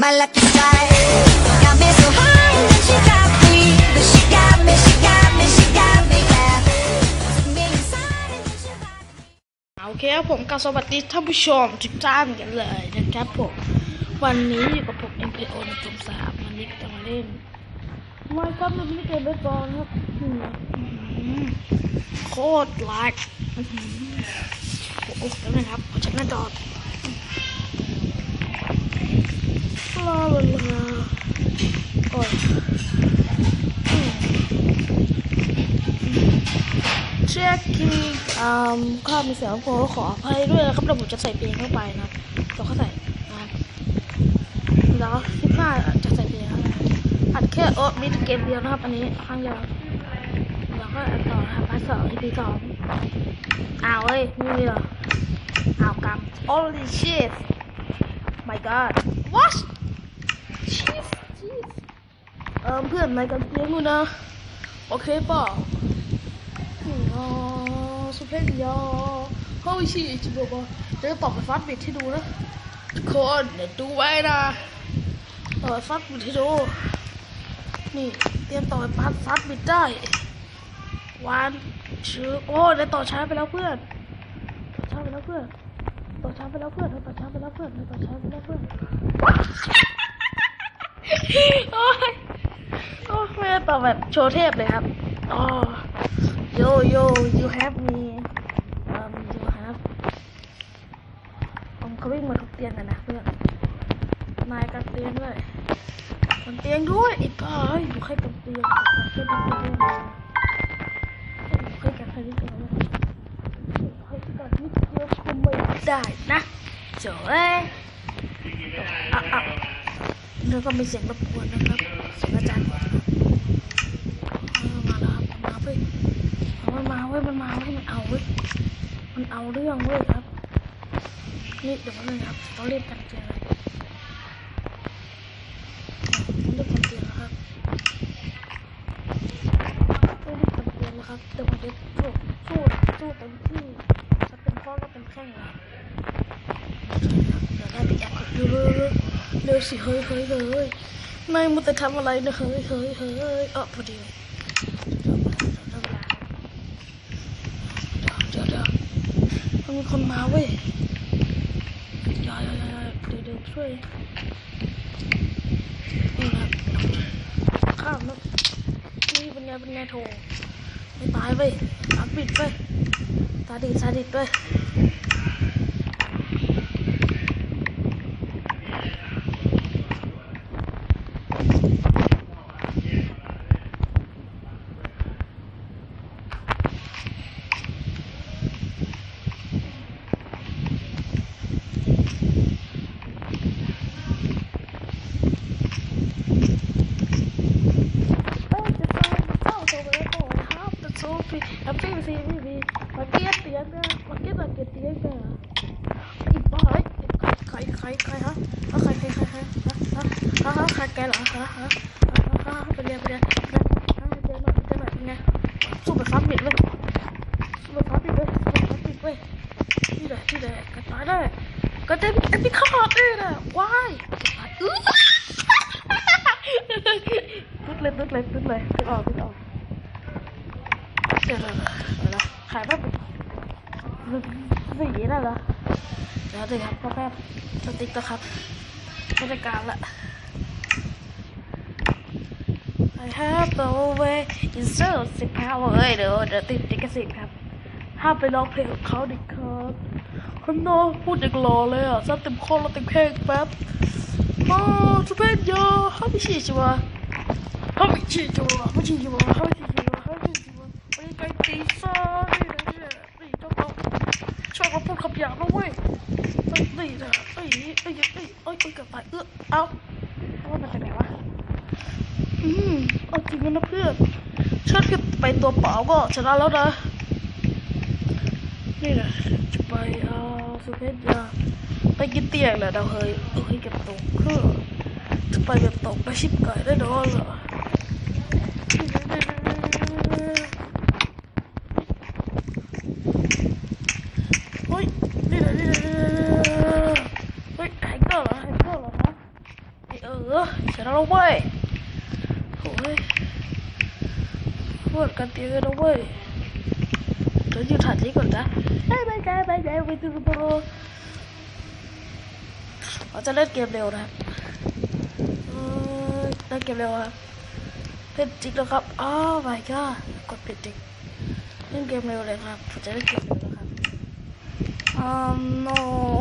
My lucky side got me so high, then she got me. But she got me, she got me, she got me, yeah. Took me inside, and then she got me. โอเคครับผมกับสวัสดีท่านผู้ชมทุกท่านกันเลยนะครับผม วันนี้อยู่กับผม MPO ในกลุ่มสามวันนี้ก็จะมาเล่นไม่ครับมันไม่เกมเบสบอลครับอื้อหือโคตรแลกอื้อหือโอ้โหแล้วนะครับขอเช็คหน้าจอ ลาลาลาโอ้ยอืมเช็คคิงอ่าข้ามีเสียงโผล่ขออภัยด้วยนะครับเดี๋ยวผมจะใส่เพลงเข้าไปนะครับเดี๋ยวเขใส่นะแล้วคลิปหน้าจะใส่เพลงครับอัดแค่โอ้มีเกมเดียวนะครับ อันนี้ข้างเดียวแล้วก็อัดต่อนะครับอัดสอง EP สองอ้าวเอ้ยไม่มีเหรออ้าวกำ holy shit my god what jeez jeez เออเพื่อนนายกันเตียงกูนะโอเคเปล่าอ๋อสุเพนยอเฮ้ยชิจิบบอกเดี๋ยวจะตอบไปฟัดบิดให้ดูนะทุกคนเดี๋ยวดูไว้นะเออฟัดบิดให้ดูนี่เตรียมต่อไปฟัดฟัดบิดได้วันชื่อโอ้ได้ต่อช้าไปแล้วเพื่อนต่อช้าไปแล้วเพื่อน ต่อช้าไปแล้วเพื่อนต่อช้าไปแล้วเพื่อนต่อช้าไปแล้วเพื่อนโอ้ยโอ้ยไม่ได้ต่อแบบโชว์เทพเลยครับอ๋อ Yo, yo, you have me. Um, you have. ผมเขาวิ่งมาทุกเตียงกันนะเพื่อนนายกันเตียงด้วยกันเตียงด้วยไอ้บ้าเฮ้ยดูใครกันเตียงใครกันเตียงใครกันใครกันใครกันใครกันนิดเดียวคุม ได้นะเจ๋อเอ้ยอะอะแล้วก็มีเสียงรบกวนนะครับเสียงอาจารย์มาแล้วครับมาเว้ยมันมาเว้ยมันมาเว้ยมันเอาเว้ยมันเอาเรื่องเว้ยครับนี่เดี๋ยวมันเลยครับต้องรีบกันเตียงเลยต้องรีบกันเตียงนะครับรีบกันเตียงนะครับเดี๋ยวผมจะสู้สู้สู้เต็มที่จะเป็น ข้อก็เป็นแข้งเลยเดี๋ยวได้ไปแอบเร็วเร็วเร็วเร็วสิเฮ้ยเฮ้ยเฮ้ยนายมัวแต่ทำอะไรนะเฮ้ยเฮ้ยเฮ้ยเออพอดีเดี๋ยวเดี๋ยวมันมีคนมาเว้ยยอย่าอย่าอยเดี๋ยวเดี๋ยวช่วยนี่ครับข้ามนะนี่เป็นไงเป็นไงโถไม่ตายเว้ยตาปิดเว้ยตาดีตาดีเว้ย Oh, the song, the song, so we're going to have the trophy. I'm famous here, baby. มาเก็ตเตียงนะมาเก็ตมาเก็ตเตียงนะอีบ้าเฮ้ยใครใครใค รฮะฮะใครใครใครใครฮะฮะฮะฮะใครแกเหรอฮะฮะฮะฮะเป็นไงเป็นไงเป็นไงฮะเจอหน่อยเจอหน่อยเป็นไงสู้แบบฟ้าปิดเลยสู้แบบฟ้าปิดเลยสู้แบบฟ้าปิดเลยนี่แหละนี่แหละกระต่ายได้กระต่ายเอ็มพีคอร์ดเลยนะว้ายอื้อตึ๊ดเลยตึ๊ดเลยตึ๊ดเลยตึ๊ดออกตึ๊ดออกเดี๋ยวเดี๋ยวเดี๋ยวนะขายแบบ สีนั่นเหรอเดี๋ยวสิครับพ่อแป๊บติ๊กเกอครับไม่ไการละ I have the way in so s i p o w e เอ้ยเดี๋ยวเดี๋ยวติดติดกระสิครับห้ามไปร้องเพลงของเขาดิครับคุณน้องพูดอย่างรอเลยอะซัดเต็มข้อแล้วเต็มแข้งแป๊บโอ้ทุเพศเยอะห้ามไปฉี่จัวห้ามไปฉี่จัวห้ามไปฉี่จัวห้ามไนะเว้ยนี่นะเอ้ยเอ้ยเอ้ยเอ้ยเอ้ยเกือบตายเอื้อเอาเอามันไปไหนวะอืมเอาจริงนะเพื่อนฉันคือไปตัวเปล่าก็ชนะแล้วนะนี่นะจะไปเอาสุเพชรยาไปกินเตียงเลยเราเฮ้ยเอ้ยเก็บตกคือจะไปเก็บตกไปชิบไก่ได้ดอนเหรอเฮ้ยนี่นะนี่นะนี่นะเฮ้ยแฮกเกอร์เหรอแฮกเกอร์เหรอฮะ อเสร็จแล้วเว้ยโอ้ยปวด กันเตียงแล้วเว้ยเดี๋ยวอยู่ถ่ายนี้ก่อนนะไปไปไปไปไปไปดูดูเราจะเล่นเกมเร็วนะครับเออเล่นเกมเร็วครับเล่นจริงแล้วครับอ้าว my god กดปิดจริงเล่นเกมเร็วเลยครับผมจะเล่นเกมเร็วนะครับ um no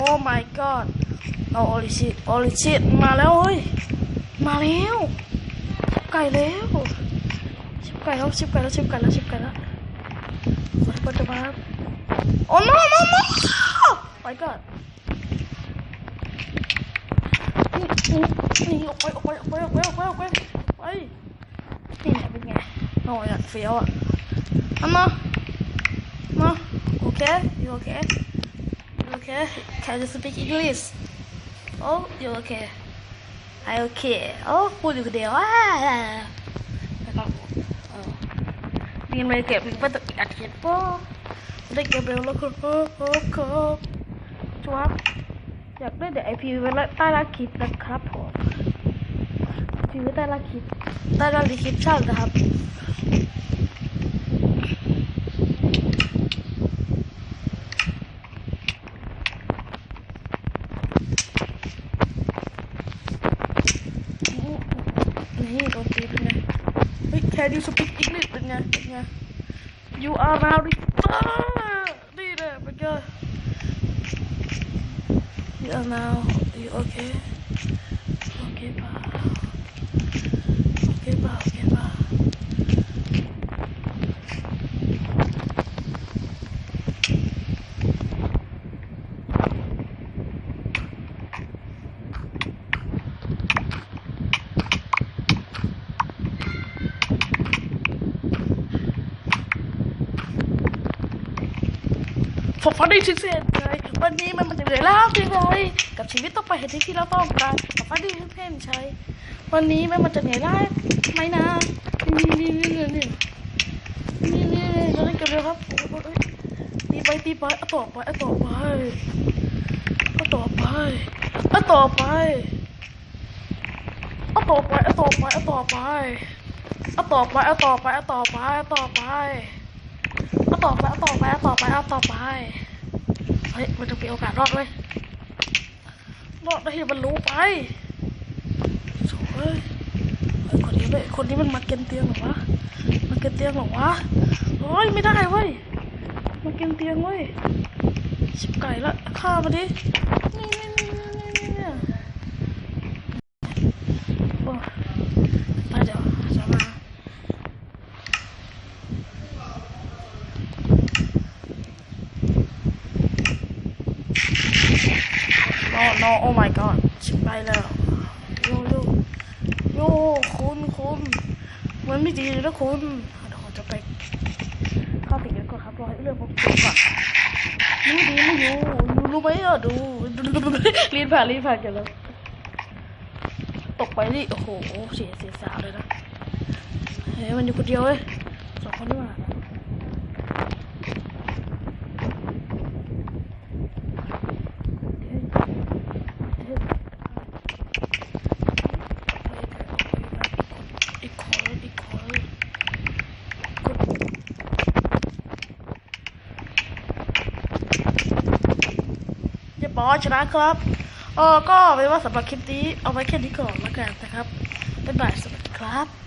oh my god เอาโอริชิโอริชิมาแล้วเฮ้ย มาแล้ว ไก่แล้ว छिप करो छिप करो छिप करो छिप करो फटाफट फटाफट no, no, no oh My God. Oh, ôi ôi ôi mama mama okay? You okay? You okay? Can you speak English? Oh you okay? I okay. Oh phụ nữ นี่ไม่เก็บเป็นประตูอัดเก็บปะได้เก็บเร็วแล้วครับครับครับจวอยากได้เดี๋ยวไอพีไว้ใต้ละคิดนะครับผมพีไว้ใต้ละคิดใต้ละคลิปช่างนะครับ kan du så big English, but yeah, yeah. You are rowdy. Ah, dude, oh my god. Yeah, now, you okay? Okay, bye. Okay, bye. ป่ะโอเคป่ะโอเคป่ะฝนฟ้าดีที่เสียวันนี้มันมันจะเหนื่อยล้าเพียงไรกับชีวิตต้องไปเห็นที่ที่เราต้องการฝนฟ้าดีที่เส้นชัยวันนี้มันมันจะเหนื่อยล้าไหมนะนี่นี่นี่นี่นี่นี่นี่เราเล่นกันเลยครับโอ้ยตีไปตีไปเอาต่อไปเอาต่อไปเอาต่อไปเอาต่อไปเอาต่อไปเอาต่อไปเอาต่อไปเอาต่อไปเอาต่อไปเอาต่อไป ต่อไปเอาต่อไปเอาต่อไปเอาต่อไปเอาเฮ้ยมันจะมีโอกาสรอดเลยรอดได้ที่มันรู้ไปโถ่เอ้ยคนนี้เว้ยคนนี้มันมาเก็นเตียงหรอวะมาเก็นเตียงหรอวะโอ้ยไม่ได้เว้ยมาเก็นเตียงเว้ยชิบไก่ละฆ่ามาดินี่นี่นี่โอ้ยไปเดี๋ยวจะมา no no oh my god ชิบไปแล้วโยโยโยคุณคุณมันไม่ดีเลยนะคุณเดี๋ยวจะไปเข้าไปกันก่อนครับรอให้เรื่องผมจบก่อนนี่ดีไม่อยู่อยู่รู้ไหมอะดูดูดูดูรีนผ่านรีนผ่านกันแล้วตกไปนี่โอ้โหเสียเสียสาวเลยนะเฮ้ยมันอยู่คนเดียวเว้ยสองคนนี่หว่า อีกคนอีกคนเรียบร้อย ชนะครับเออก็เป็นว่าสำหรับคลิปนี้เอาไว้แค่นี้ก่อนแล้วกันนะครับบ๊ายบายสวัสดีครับ